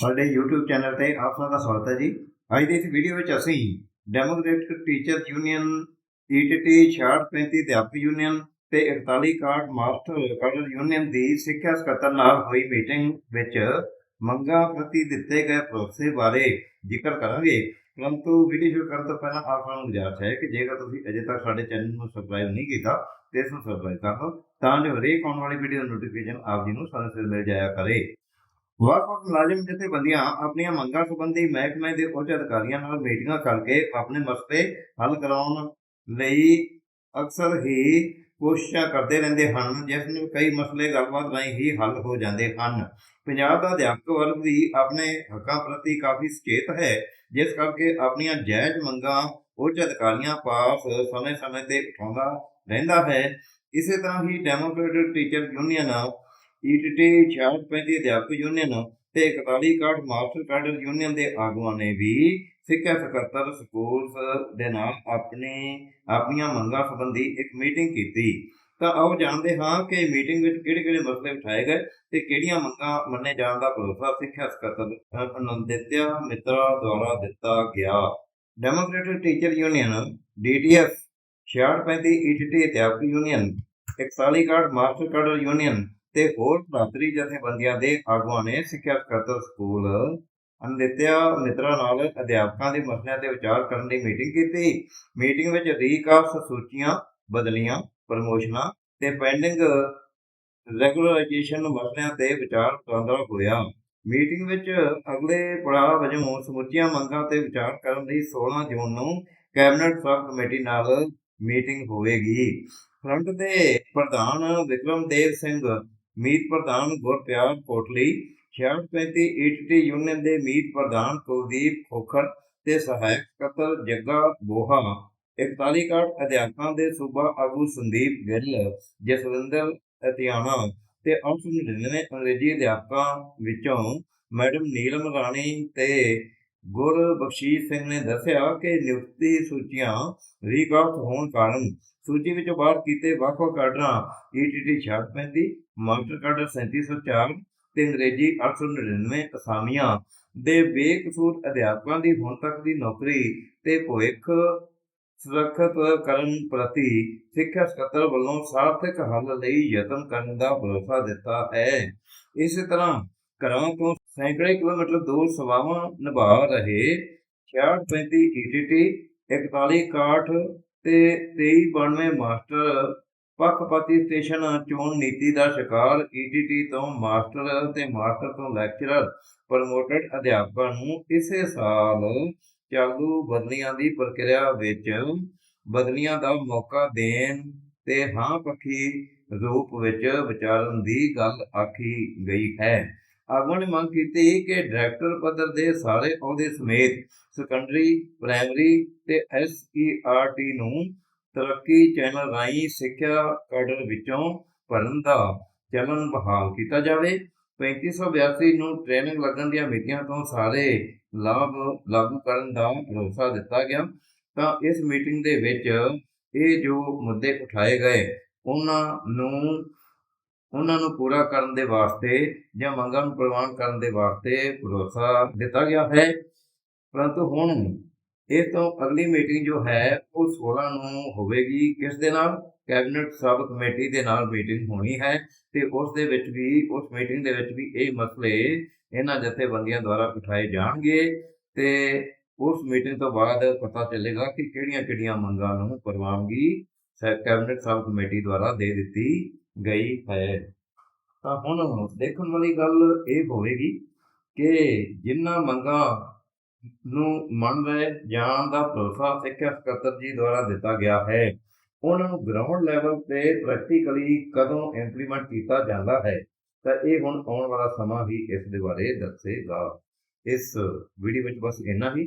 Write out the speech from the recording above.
ਸਾਡੇ YouTube channel ਤੇ ਆਪ ਸਭ ਦਾ ਸਵਾਗਤ ਹੈ ਜੀ। ਅੱਜ ਦੀ ਇਸ ਵੀਡੀਓ ਵਿੱਚ ਅਸੀਂ ਡੈਮੋਕ੍ਰੈਟਿਕ ਟੀਚਰ ਯੂਨੀਅਨ ETT 6635 ਅਧਿਆਪਕ ਯੂਨੀਅਨ ਤੇ 41 ਕਾਰਡ ਮਾਸਟਰ ਕਾਡਰ ਯੂਨੀਅਨ ਦੀ ਸਿੱਖਿਆ ਸਕੱਤਰ ਨਾਲ ਹੋਈ ਮੀਟਿੰਗ ਵਿੱਚ ਮੰਗਾਂ ਪ੍ਰਤੀ ਦਿੱਤੇ ਗਏ ਭਰੋਸੇ ਬਾਰੇ ਜ਼ਿਕਰ ਕਰਾਂਗੇ। ਪਰੰਤੂ ਵੀਡੀਓ ਸ਼ੁਰੂ ਕਰਨ ਤੋਂ ਪਹਿਲਾਂ ਆਪ ਨੂੰ ਗੁਜ਼ਾਰਿਸ਼ ਹੈ ਕਿ ਜੇਕਰ ਤੁਸੀਂ ਅਜੇ ਤੱਕ ਸਾਡੇ ਚੈਨਲ ਨੂੰ ਸਬਸਕ੍ਰਾਈਬ ਨਹੀਂ ਕੀਤਾ, ਤੇ ਇਸ ਨੂੰ ਸਬਸਕ੍ਰਾਈਬ ਕਰ ਲਓ ਤਾਂ ਜੋ ਹਰੇਕ ਆਉਣ ਵਾਲੀ ਵੀਡੀਓ ਨੋਟੀਫਿਕੇਸ਼ਨ ਆਪ ਜੀ ਨੂੰ ਸਮੇਂ ਸਿਰ ਮਿਲ ਜਾਇਆ ਕਰੇ। ਵੱਖ-ਵੱਖ ਮੁਲਾਜ਼ਮ ਜਥੇਬੰਦੀਆਂ ਆਪਣੀਆਂ ਮੰਗਾਂ ਸੰਬੰਧੀ ਮਹਿਕਮੇ ਦੇ ਉੱਚ ਅਧਿਕਾਰੀਆਂ ਨਾਲ ਮੀਟਿੰਗਾਂ ਕਰਕੇ ਆਪਣੇ ਮਸਲੇ ਹੱਲ ਕਰਾਉਣ ਲਈ ਅਕਸਰ ਹੀ ਕੋਸ਼ਿਸ਼ਾਂ ਕਰਦੇ ਰਹਿੰਦੇ ਹਨ, ਜਿਸ ਨੂੰ ਕਈ ਮਸਲੇ ਗੱਲਬਾਤ ਰਾਹੀਂ ਹੀ ਹੱਲ ਹੋ ਜਾਂਦੇ ਹਨ। ਪੰਜਾਬ ਦਾ ਅਧਿਆਪਕ ਵਰਗ ਵੀ ਆਪਣੇ ਹੱਕਾਂ ਪ੍ਰਤੀ ਕਾਫੀ ਸੁਚੇਤ ਹੈ, ਜਿਸ ਕਰਕੇ ਆਪਣੀਆਂ ਜਾਇਜ਼ ਮੰਗਾਂ ਉੱਚ ਅਧਿਕਾਰੀਆਂ ਪਾਸ ਸਮੇਂ-ਸਮੇਂ ਤੇ ਉਠਾਉਂਦਾ ਰਹਿੰਦਾ ਹੈ। ਇਸੇ ਤਰ੍ਹਾਂ ਹੀ ਡੈਮੋਕ੍ਰੈਟਿਕ ਟੀਚਰ ਯੂਨੀਅਨ ਈਟੀਟੀ 6635 ਅਧਿਆਪਕ ਯੂਨੀਅਨ ਤੇ 41 ਕਾਰਡ ਮਾਸਟਰ ਕਾਡਰ ਯੂਨੀਅਨ ਦੇ ਆਗੂਆਂ ਨੇ ਵੀ ਸਿੱਖਿਆ ਸਕੱਤਰ ਸਕੂਲ ਦੇ ਨਾਲ ਆਪਣੇ, ਆਪਣੀਆਂ ਮੰਗਾਂ ਸੰਬੰਧੀ ਇੱਕ ਮੀਟਿੰਗ ਕੀਤੀ। ਤਾਂ ਆਓ ਜਾਣਦੇ ਹਾਂ ਕਿ ਮੀਟਿੰਗ ਵਿੱਚ ਕਿਹੜੇ-ਕਿਹੜੇ ਮਸਲੇ ਉਠਾਏ ਗਏ ਤੇ ਕਿਹੜੀਆਂ ਮੰਗਾਂ ਮੰਨੇ ਜਾਣ ਦਾ ਭਰੋਸਾ ਸਿੱਖਿਆ ਸਕੱਤਰ ਅਨੰਦਿਤਿਆ ਮਿੱਤਰਾ ਦੁਆਰਾ ਦਿੱਤਾ ਗਿਆ। Democratic teacher union DTF 6635 ETT ਅਧਿਆਪਕ union 41 card master cadre union ਤੇ ਹੋਰ ਭਰਾਤਰੀ ਜਥੇਬੰਦੀਆਂ ਦੇ ਆਗੂਆਂ ਨੇ ਸਿੱਖਿਆ ਸਕੱਤਰ ਸਕੂਲ ਅਨਿਤਿਆ ਮਿੱਤਰਾ ਨਾਲ ਅਧਿਆਪਕਾਂ ਦੇ ਮਸਲਿਆਂ ਤੇ ਵਿਚਾਰ ਕਰਨ ਦੀ ਮੀਟਿੰਗ ਕੀਤੀ। ਮੀਟਿੰਗ ਵਿੱਚ ਰੀਕਾਸਟ ਸੂਚੀਆਂ ਬਦਲੀਆਂ, ਪ੍ਰਮੋਸ਼ਨਾਂ ਤੇ ਪੈਂਡਿੰਗ ਰੈਗੂਲਰਾਈਜੇਸ਼ਨ ਮਸਲਿਆਂ ਤੇ ਵਿਚਾਰ ਵਟਾਂਦਰਾ ਹੋਇਆ। ਮੀਟਿੰਗ ਵਿੱਚ ਅਗਲੇ ਪੜਾਅ ਵਜੋਂ ਸਮੁੱਚੀਆਂ ਮੰਗਾਂ ਤੇ ਵਿਚਾਰ ਕਰਨ ਲਈ 16 ਜੂਨ ਨੂੰ ਕੈਬਨਿਟ ਸਬ ਕਮੇਟੀ ਨਾਲ ਮੀਟਿੰਗ ਹੋਵੇਗੀ। ਫਰੰਟ ਦੇ ਪ੍ਰਧਾਨ ਵਿਕਰਮਦੇਵ ਸਿੰਘ ਮੀਤ ਪ੍ਰਧਾਨ ਗੁਰਪਿਆਰ ਕੋਟਲੀ 6635 ਈਟੀਟੀ ਯੂਨੀਅਨ ਦੇ ਮੀਤ ਪ੍ਰਧਾਨ ਕੁਲਦੀਪ ਖੋਖਰ ਤੇ ਸਹਾਇਕ ਸਕੱਤਰ ਜੱਗਾ ਬੋਹਾ 41 ਕਾਰਡ ਅਧਿਆਪਕਾਂ ਦੇ ਸੂਬਾ ਆਗੂ ਸੰਦੀਪ ਗਿੱਲ, ਜਸਵਿੰਦਰ ਅਤਿਆਣਾ ਤੇ 899 ਅੰਗਰੇਜ਼ੀ ਅਧਿਆਪਕਾਂ ਵਿੱਚੋਂ ਮੈਡਮ ਨੀਲਮ ਰਾਣੀ ਤੇ ਗੁਰਬਖਸ਼ੀਸ਼ ਸਿੰਘ ਨੇ ਦੱਸਿਆ ਕਿ ਨਿਯੁਕਤੀ ਸੂਚੀਆਂ ਰੀਕਾਸਟ ਹੋਣ ਕਾਰਨ ਸੂਚੀ ਵਿੱਚੋਂ ਬਾਹਰ ਕੀਤੇ ਵੱਖ-ਵੱਖ ਕਾਡਰਾਂ ਈਟੀਟੀ 6635 ਮਾਸਟਰ ਕਾਡਰ 3704 ਤੇ ਅੰਗਰੇਜ਼ੀ 899 ਅਸਾਮੀਆਂ ਦੇ ਬੇਕਸੂਰ ਅਧਿਆਪਕਾਂ ਦੀ ਹੁਣ ਤੱਕ ਦੀ ਨੌਕਰੀ ਤੇ ਭਵਿੱਖ ਸੁਰੱਖਿਅਤ ਕਰਨ ਪ੍ਰਤੀ ਸਿੱਖਿਆ ਸਕੱਤਰ ਵੱਲੋਂ ਸਾਰਥਕ ਹੱਲ ਲਈ ਯਤਨ ਕਰਨ ਦਾ ਭਰੋਸਾ ਦਿੱਤਾ ਹੈ। ਇਸੇ ਤਰ੍ਹਾਂ ਘਰਾਂ ਤੋਂ ਸੈਂਕੜੇ ਕਿਲੋਮੀਟਰ ਦੂਰ ਸਵਾਵਾਂ ਨਿਭਾ ਰਹੇ 6635 ਈਟੀਟੀ 41 ਕਾਠ ਤੇ 2392 ਮਾਸਟਰ ਪੱਖਪਾਤੀ ਸਟੇਸ਼ਨ ਚੋਣ ਨੀਤੀ ਦਾ ਸ਼ਿਕਾਰ ਈਟੀਟੀ ਤੋਂ ਮਾਸਟਰ ਤੇ ਮਾਸਟਰ ਤੋਂ ਲੈਕਚਰਰ ਪ੍ਰਮੋਟਡ ਅਧਿਆਪਕਾਂ ਨੂੰ ਇਸੇ ਸਾਲ ਚਾਲੂ ਬਦਲੀਆਂ ਦੀ ਪ੍ਰਕਿਰਿਆ ਵਿੱਚ ਬਦਲੀਆਂ ਦਾ ਮੌਕਾ ਦੇਣ ਤੇ ਹਾਂ ਪੱਖੀ ਰੂਪ ਵਿੱਚ ਵਿਚਾਰਨ ਦੀ ਗੱਲ ਆਖੀ ਗਈ ਹੈ। ਆਗੂਆਂ ਨੇ ਮੰਗ ਕੀਤੀ ਕਿ ਡਾਇਰੈਕਟਰ ਪੱਧਰ ਦੇ ਸਾਰੇ ਅਹੁਦੇ ਸਮੇਤ ਸੈਕੰਡਰੀ ਪ੍ਰਾਇਮਰੀ ਤੇ ਐਸਈਆਰਟੀ ਨੂੰ ਤਰੱਕੀ ਚੈਨਲ ਰਾਹੀਂ ਸਿੱਖਿਆ ਕਾਡਰ ਵਿੱਚੋਂ ਭਰਨ ਦਾ ਚਲਨ ਬਹਾਲ ਕੀਤਾ ਜਾਵੇ। 3582 ਨੂੰ ਟ੍ਰੇਨਿੰਗ ਲੱਗਣ ਦੀਆਂ ਮਿਤੀਆਂ ਤੋਂ ਸਾਰੇ ਲਾਭ ਲਾਗੂ ਕਰਨ ਦਾ ਭਰੋਸਾ ਦਿੱਤਾ ਗਿਆ। ਤਾਂ ਇਸ ਮੀਟਿੰਗ ਦੇ ਵਿੱਚ ਇਹ ਜੋ ਮੁੱਦੇ ਉਠਾਏ ਗਏ, ਉਹਨਾਂ ਨੂੰ ਉਹਨਾਂ ਨੂੰ ਪੂਰਾ ਕਰਨ ਦੇ ਵਾਸਤੇ ਜਾਂ ਮੰਗਾਂ ਨੂੰ ਪ੍ਰਵਾਨ ਕਰਨ ਦੇ ਵਾਸਤੇ ਭਰੋਸਾ ਦਿੱਤਾ ਗਿਆ ਹੈ। ਪਰੰਤੂ ਹੁਣ ਇਸ ਤੋਂ ਅਗਲੀ ਮੀਟਿੰਗ ਜੋ ਹੈ, ਉਹ 16 ਨੂੰ ਹੋਵੇਗੀ। ਕਿਸ ਦੇ ਨਾਲ? ਕੈਬਨਿਟ ਸਬ ਕਮੇਟੀ ਦੇ ਨਾਲ ਮੀਟਿੰਗ ਹੋਣੀ ਹੈ ਤੇ ਉਸ ਦੇ ਵਿੱਚ ਵੀ, ਉਸ ਮੀਟਿੰਗ ਦੇ ਵਿੱਚ ਵੀ ਇਹ ਮਸਲੇ ਇਹਨਾਂ ਜਥੇਬੰਦੀਆਂ ਦੁਆਰਾ ਉਠਾਏ ਜਾਣਗੇ ਤੇ ਉਸ ਮੀਟਿੰਗ ਤੋਂ ਬਾਅਦ ਪਤਾ ਚੱਲੇਗਾ ਕਿ ਕਿਹੜੀਆਂ-ਕਿਹੜੀਆਂ ਮੰਗਾਂ ਨੂੰ ਪ੍ਰਵਾਨਗੀ ਕੈਬਨਿਟ ਸਬ ਕਮੇਟੀ ਦੁਆਰਾ ਦੇ ਦਿੱਤੀ ਗਈ ਹੈ। ਤਾਂ ਹੁਣ ਦੇਖਣ ਵਾਲੀ ਗੱਲ ਇਹ ਹੋਵੇਗੀ ਕਿ ਜਿਨ੍ਹਾਂ ਮੰਗਾਂ ਨੂੰ ਮੰਨ ਰਹੇ ਜਾਣ ਦਾ ਭਰੋਸਾ ਸਿੱਖਿਆ ਸਕੱਤਰ ਜੀ ਦੁਆਰਾ ਦਿੱਤਾ ਗਿਆ ਹੈ, ਉਹਨਾਂ ਨੂੰ ਗਰਾਊਂਡ ਲੈਵਲ ਤੇ ਪ੍ਰੈਕਟੀਕਲੀ ਕਦੋਂ ਇੰਪਲੀਮੈਂਟ ਕੀਤਾ ਜਾਂਦਾ ਹੈ, ਤਾਂ ਇਹ ਹੁਣ ਆਉਣ ਵਾਲਾ ਸਮਾਂ ਹੀ ਇਸ ਦੇ ਬਾਰੇ ਦੱਸੇਗਾ। ਇਸ ਵੀਡੀਓ ਵਿੱਚ ਬਸ ਇੰਨਾ ਹੀ।